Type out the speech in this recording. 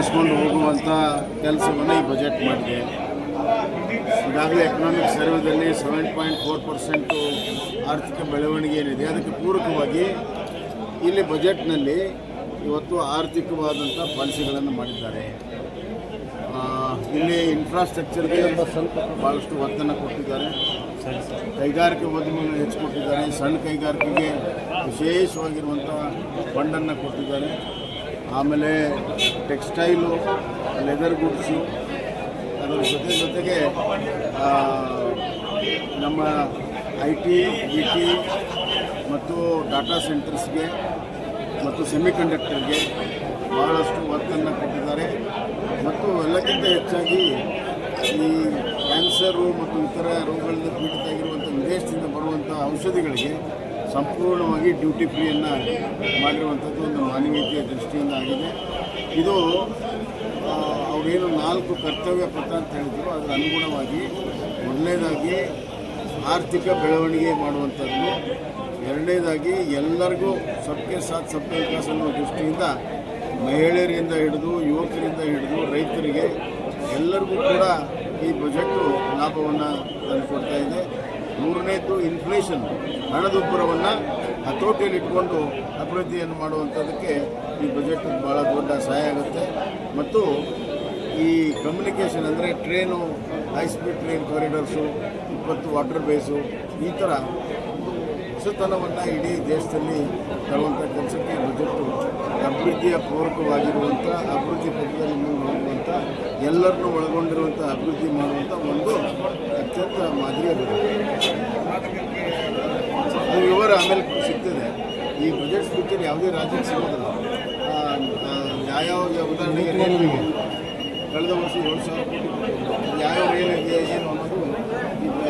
ಮುಂದುವರಿಸ್ಕೊಂಡು ಹೋಗುವಂಥ ಕೆಲಸವನ್ನು ಈ ಬಜೆಟ್ ಮಾಡಿದೆ. ಈಗಾಗಲೇ ಎಕನಾಮಿಕ್ ಸರ್ವೆದಲ್ಲಿ ಸೆವೆನ್ ಪಾಯಿಂಟ್ ಫೋರ್ ಪರ್ಸೆಂಟು ಆರ್ಥಿಕ ಬೆಳವಣಿಗೆ ಏನಿದೆ, ಅದಕ್ಕೆ ಪೂರಕವಾಗಿ ಇಲ್ಲಿ ಬಜೆಟ್ನಲ್ಲಿ ಇವತ್ತು ಆರ್ಥಿಕವಾದಂಥ ಪಾಲಿಸಿಗಳನ್ನು ಮಾಡಿದ್ದಾರೆ. ಇಲ್ಲಿ ಇನ್ಫ್ರಾಸ್ಟ್ರಕ್ಚರ್ಗೆ ಭಾಳಷ್ಟು ಒತ್ತನ್ನು ಕೊಟ್ಟಿದ್ದಾರೆ. ಕೈಗಾರಿಕೆ ಹೆಚ್ಚು ಕೊಟ್ಟಿದ್ದಾರೆ. ಸಣ್ಣ ಕೈಗಾರಿಕೆಗೆ ವಿಶೇಷವಾಗಿರುವಂಥ ಫಂಡನ್ನು ಕೊಟ್ಟಿದ್ದಾರೆ. ಆಮೇಲೆ ಟೆಕ್ಸ್ಟೈಲು, ಲೆದರ್ ಗುಡ್ಸು, ಅದರ ಜೊತೆ ಜೊತೆಗೆ ನಮ್ಮ ಐ ಟಿ, ಬಿ ಟಿ ಮತ್ತು ಡಾಟಾ ಸೆಂಟರ್ಸ್ಗೆ ಮತ್ತು ಸೆಮಿಕಂಡಕ್ಟರ್ಗೆ ಬಹಳಷ್ಟು ವರ್ಕನ್ನು ಕೊಟ್ಟಿದ್ದಾರೆ. ಮತ್ತು ಎಲ್ಲಕ್ಕಿಂತ ಹೆಚ್ಚಾಗಿ ಈ ಕ್ಯಾನ್ಸರು ಮತ್ತು ಇತರ ರೋಗಗಳಿಂದ ಪೀಡಿತಾಗಿರುವಂಥ ವಿದೇಶದಿಂದ ಬರುವಂಥ ಔಷಧಿಗಳಿಗೆ ಸಂಪೂರ್ಣವಾಗಿ ಡ್ಯೂಟಿ ಫ್ರೀಯನ್ನು ಮಾಡಿರುವಂಥದ್ದು ಒಂದು ಮಾನವೀಯತೆಯ ದೃಷ್ಟಿಯಿಂದ ಆಗಿದೆ. ಇದು ಅವರೇನು ನಾಲ್ಕು ಕರ್ತವ್ಯ ಪತ್ರ ಅಂತ ಹೇಳಿದ್ರು. ಅದರ ಅನುಗುಣವಾಗಿ ಮೊದಲನೇದಾಗಿ ಆರ್ಥಿಕ ಬೆಳವಣಿಗೆ ಮಾಡುವಂಥದ್ದು. ಎರಡನೇದಾಗಿ ಎಲ್ಲರಿಗೂ ಸಬ್ಕೆ ಸಾಥ್, ಸಬ್ಕೆ ವಿಕಾಸ ಅನ್ನೋ ದೃಷ್ಟಿಯಿಂದ ಮಹಿಳೆಯರಿಂದ ಹಿಡಿದು, ಯುವಕರಿಂದ ಹಿಡಿದು, ರೈತರಿಗೆ ಎಲ್ಲರಿಗೂ ಕೂಡ ಈ ಬಜೆಟ್ಟು ಲಾಭವನ್ನು ತಂದುಕೊಡ್ತಾ ಇದೆ. ಮೂರನೇದು ಇನ್ಫ್ಲೇಷನ್ ಹಣದುಬ್ಬರವನ್ನು ಹತೋಟಿಯಲ್ಲಿ ಇಟ್ಕೊಂಡು ಅಭಿವೃದ್ಧಿಯನ್ನು ಮಾಡುವಂಥದ್ದಕ್ಕೆ ಈ ಬಜೆಟ್ ಭಾಳ ದೊಡ್ಡ ಸಹಾಯ ಆಗುತ್ತೆ. ಮತ್ತು ಈ ಕಮ್ಯುನಿಕೇಷನ್ ಅಂದರೆ train high speed train corridors ಮತ್ತು ವಾಟರ್ ಬೇಸು ಈ ಥರ ಹೊಸತನವನ್ನು ಇಡೀ ದೇಶದಲ್ಲಿ ತರುವಂಥ ಕೆಲಸಕ್ಕೆ ಬಜೆಟ್ಟು ಅಭಿವೃದ್ಧಿಯ ಪೂರಕವಾಗಿರುವಂಥ, ಅಭಿವೃದ್ಧಿ ಪಥದಲ್ಲಿ ಮುಂದೆ ಹೋಗುವಂಥ ಎಲ್ಲರನ್ನೂ ಒಳಗೊಂಡಿರುವಂಥ ಅಭಿವೃದ್ಧಿ ಮಾಡುವಂಥ ಒಂದು ಅತ್ಯಂತ ಮಾದರಿಯ ಬಜೆಟ್ ಅಧಿಕಾರ ಆಮೇಲೆ ಸಿಗ್ತದೆ. ಈ ಬಜೆಟ್ ಸ್ಪೀಕರ್ ಯಾವುದೇ ರಾಜ್ಯಕ್ಕೆ ಸಿಗೋದಿಲ್ಲ. ಯಾವ್ಯಾವ ಉದಾಹರಣೆಗೆ ಕಳೆದ ವರ್ಷ ಏಳು ಸಾವಿರ ಕೋಟಿ ಯಾವ್ಯಾವ ಏನು ಅನ್ನೋದು ಈಗ